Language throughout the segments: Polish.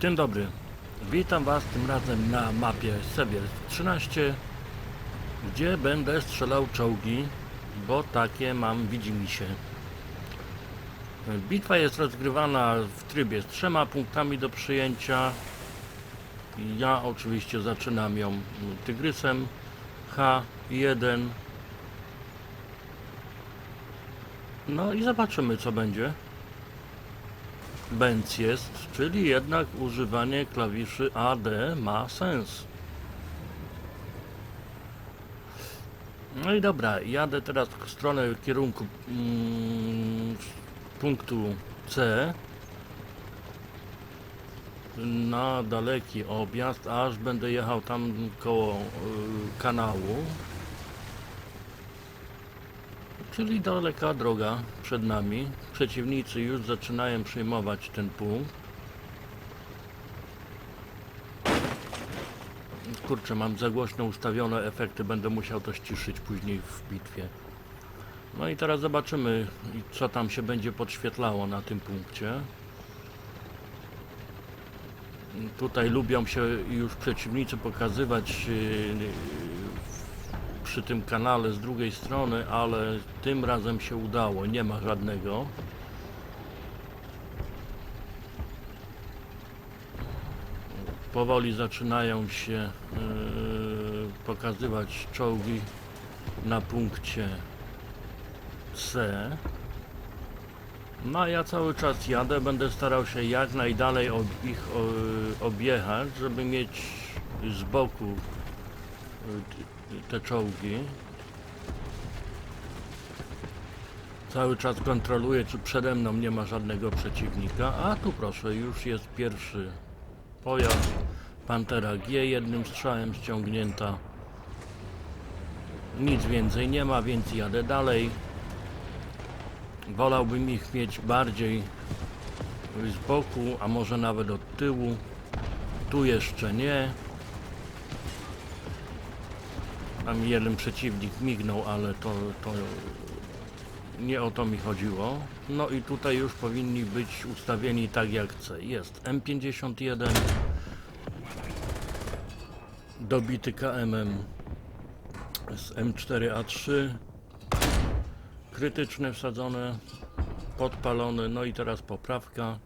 Dzień dobry. Witam Was tym razem na mapie Sevier 13, gdzie będę strzelał czołgi, bo takie mam widzimisię. Bitwa jest rozgrywana w trybie z trzema punktami do przyjęcia. Ja oczywiście zaczynam ją tygrysem H1. No i zobaczymy co będzie. Benz jest, czyli jednak używanie klawiszy AD ma sens. No i dobra, jadę teraz w stronę kierunku mm, punktu C na daleki objazd, aż będę jechał tam koło y, kanału. Czyli daleka droga przed nami. Przeciwnicy już zaczynają przyjmować ten punkt. Kurczę, mam za głośno ustawione efekty, będę musiał to ściszyć później w bitwie. No i teraz zobaczymy, co tam się będzie podświetlało na tym punkcie. Tutaj lubią się już przeciwnicy pokazywać yy, przy tym kanale z drugiej strony, ale tym razem się udało, nie ma żadnego. Powoli zaczynają się yy, pokazywać czołgi na punkcie C. No a ja cały czas jadę, będę starał się jak najdalej ob ich o, objechać, żeby mieć z boku y, te czołgi. Cały czas kontroluję, czy przede mną nie ma żadnego przeciwnika. A tu proszę, już jest pierwszy pojazd. Pantera G jednym strzałem ściągnięta. Nic więcej nie ma, więc jadę dalej. Wolałbym ich mieć bardziej z boku, a może nawet od tyłu. Tu jeszcze nie. Tam jeden przeciwnik mignął, ale to, to nie o to mi chodziło. No i tutaj już powinni być ustawieni tak jak chcę. Jest M51 dobity KM-em z M4A3 krytyczne wsadzone podpalony, no i teraz poprawka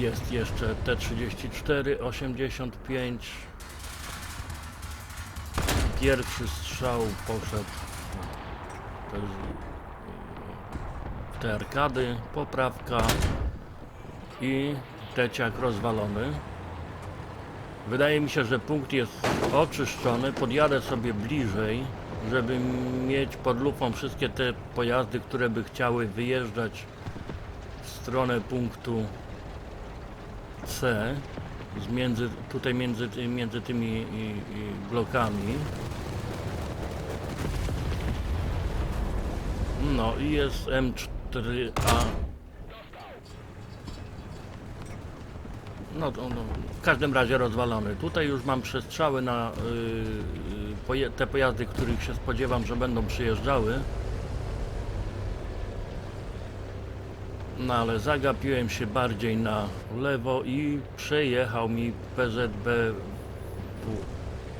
jest jeszcze T34 85 pierwszy strzał poszedł też w te arkady. Poprawka i teciak rozwalony. Wydaje mi się, że punkt jest oczyszczony. Podjadę sobie bliżej, żeby mieć pod lupą wszystkie te pojazdy, które by chciały wyjeżdżać w stronę punktu C. Z między, tutaj między, między tymi blokami. No i jest M4A No, to, no, w każdym razie rozwalony. Tutaj już mam przestrzały na y, y, poje, te pojazdy, których się spodziewam, że będą przyjeżdżały. No ale zagapiłem się bardziej na lewo i przejechał mi PZB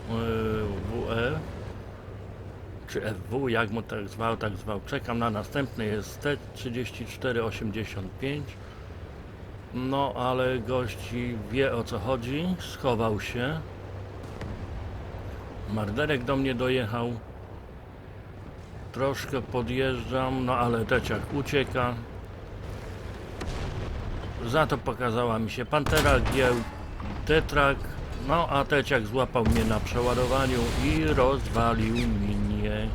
WE czy FW, jak mu tak zwał, tak zwał. Czekam na następny, jest T3485. No, ale gości wie o co chodzi, schował się. Marderek do mnie dojechał. Troszkę podjeżdżam, no ale teciak ucieka. Za to pokazała mi się Pantera Gieł, Tetrak. No a teciak złapał mnie na przeładowaniu i rozwalił mnie.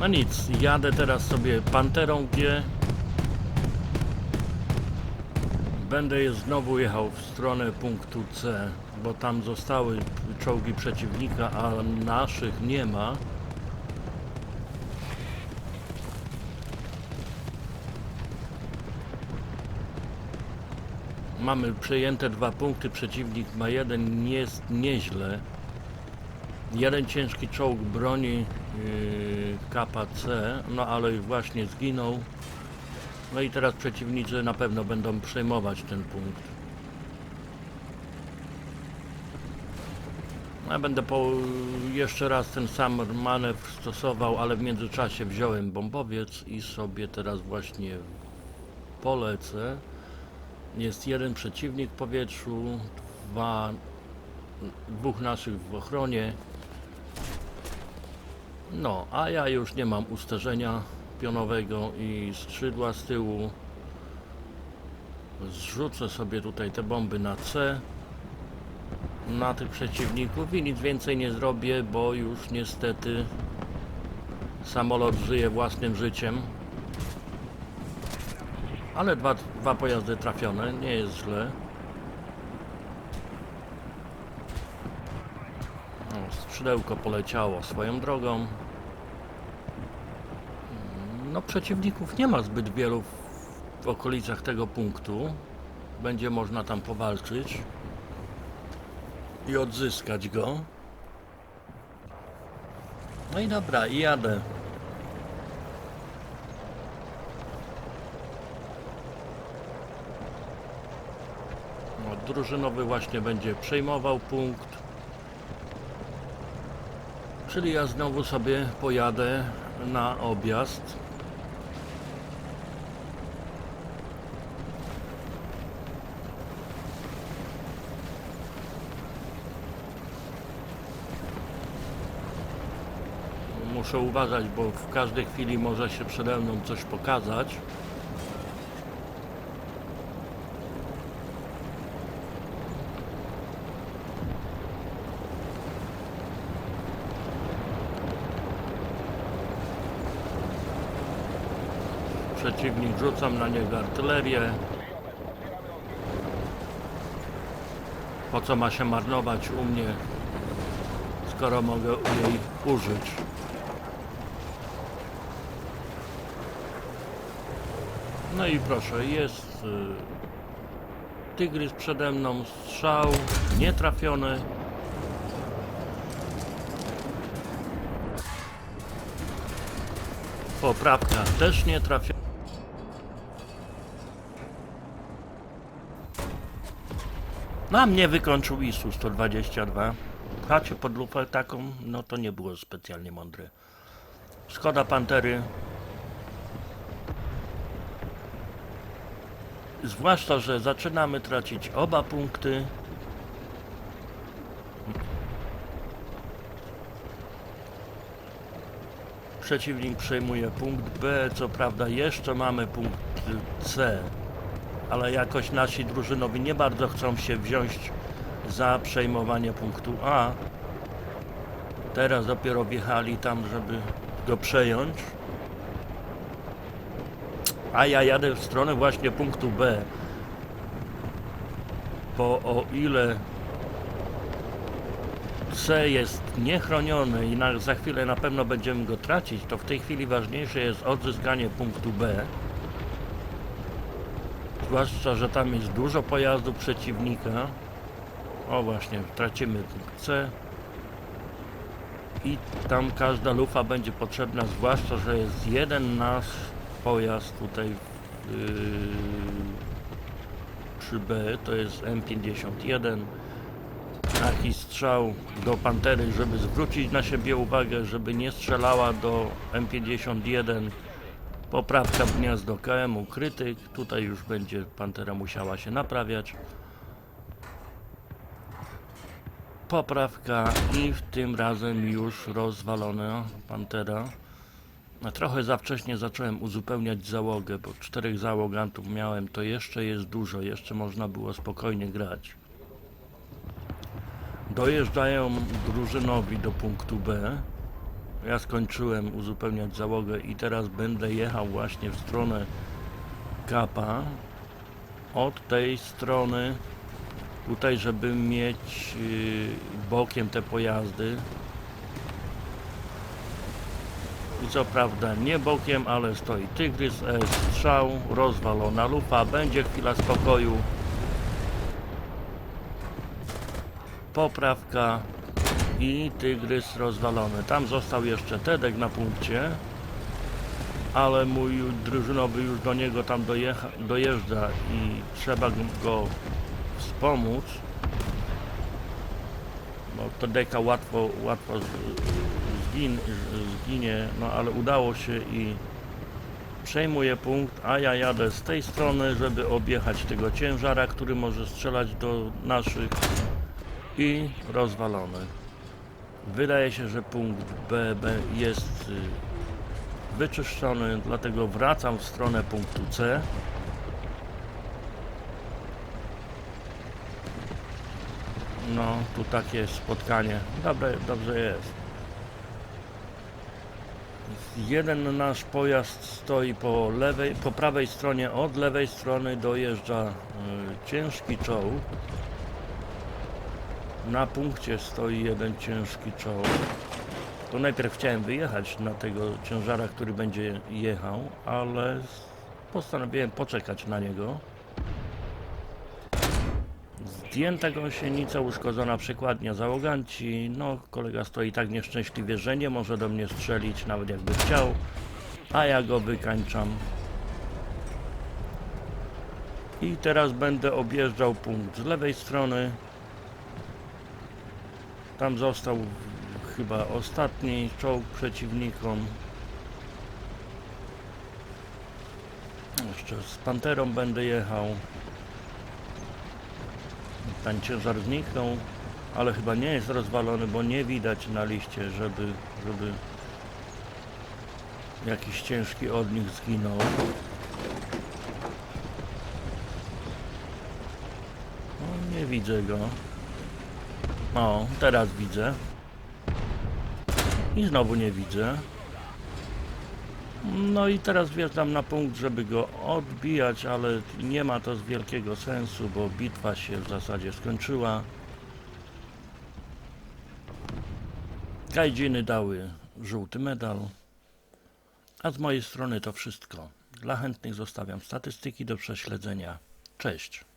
No nic, jadę teraz sobie Panterą G. Będę je znowu jechał w stronę punktu C, bo tam zostały czołgi przeciwnika, a naszych nie ma. Mamy przejęte dwa punkty, przeciwnik ma jeden, nie jest nieźle. Jeden ciężki czołg broni yy, KPC, no ale właśnie zginął. No i teraz przeciwnicy na pewno będą przejmować ten punkt. Ja będę po, jeszcze raz ten sam manewr stosował, ale w międzyczasie wziąłem bombowiec i sobie teraz właśnie polecę. Jest jeden przeciwnik w powietrzu, dwa, dwóch naszych w ochronie. No, a ja już nie mam usterzenia pionowego i skrzydła z tyłu. Zrzucę sobie tutaj te bomby na C na tych przeciwników i nic więcej nie zrobię, bo już niestety samolot żyje własnym życiem. Ale dwa, dwa pojazdy trafione, nie jest źle. O, skrzydełko poleciało swoją drogą. Mm, No przeciwników nie ma zbyt wielu w, w okolicach tego punktu. Będzie można tam powalczyć i odzyskać go. No i dobra, i jadę. Drużynowy właśnie będzie przejmował punkt. Czyli ja znowu sobie pojadę na objazd. Muszę uważać, bo w każdej chwili może się przede mną coś pokazać. Przeciwnik rzucam na niego artylerię. Po co ma się marnować u mnie, skoro mogę jej użyć? No i proszę, jest y, tygrys przede mną, strzał nietrafiony. Poprawka też nie trafiona. Na mnie wykończył ISU 122. Chacie pod lupę taką, no to nie było specjalnie mądre. Szkoda Pantery, Zwłaszcza, że zaczynamy tracić oba punkty. Przeciwnik przejmuje punkt B, co prawda jeszcze mamy punkt C, ale jakoś nasi drużynowi nie bardzo chcą się wziąć za przejmowanie punktu A. Teraz dopiero wjechali tam, żeby go przejąć. A ja jadę w stronę właśnie punktu B. Bo o ile C jest niechroniony i na, za chwilę na pewno będziemy go tracić, to w tej chwili ważniejsze jest odzyskanie punktu B. Zwłaszcza, że tam jest dużo pojazdów przeciwnika. O właśnie, tracimy C. I tam każda lufa będzie potrzebna, zwłaszcza, że jest jeden nasz pojazd tutaj yy, przy B, to jest M51. Taki strzał do Pantery, żeby zwrócić na siebie uwagę, żeby nie strzelała do M51. Poprawka w gniazdo KM ukrytych. Tutaj już będzie Pantera musiała się naprawiać. Poprawka i w tym razem już rozwalona Pantera. Trochę za wcześnie zacząłem uzupełniać załogę, bo czterech załogantów miałem, to jeszcze jest dużo, jeszcze można było spokojnie grać. Dojeżdżają drużynowi do punktu B. Ja skończyłem uzupełniać załogę i teraz będę jechał właśnie w stronę kapa. Od tej strony tutaj, żeby mieć yy, bokiem te pojazdy. I co prawda nie bokiem, ale stoi tygrys, e, strzał, rozwalona lufa, będzie chwila spokoju. Poprawka i Tygrys rozwalony. Tam został jeszcze Tedek na punkcie, ale mój drużynowy już do niego tam dojeżdża i trzeba go wspomóc. Bo Tedeka łatwo, łatwo zgin, zginie, no ale udało się i przejmuję punkt, a ja jadę z tej strony, żeby objechać tego ciężara, który może strzelać do naszych i rozwalony. Wydaje się, że punkt B, jest y, wyczyszczony, dlatego wracam w stronę punktu C. No, tu takie spotkanie. Dobre, dobrze jest. Jeden nasz pojazd stoi po lewej, po prawej stronie, od lewej strony dojeżdża y, ciężki czołg. Na punkcie stoi jeden ciężki czołg. To najpierw chciałem wyjechać na tego ciężara, który będzie jechał, ale postanowiłem poczekać na niego. Zdjęta gąsienica, uszkodzona przekładnia załoganci. No, kolega stoi tak nieszczęśliwie, że nie może do mnie strzelić, nawet jakby chciał, a ja go wykańczam. I teraz będę objeżdżał punkt z lewej strony. Tam został chyba ostatni czołg przeciwnikom. Jeszcze z Panterą będę jechał. Ten ciężar zniknął, ale chyba nie jest rozwalony, bo nie widać na liście, żeby, żeby jakiś ciężki od nich zginął. No, nie widzę go. O, teraz widzę. I znowu nie widzę. No i teraz wjeżdżam na punkt, żeby go odbijać, ale nie ma to z wielkiego sensu, bo bitwa się w zasadzie skończyła. Gajdziny dały żółty medal. A z mojej strony to wszystko. Dla chętnych zostawiam statystyki do prześledzenia. Cześć.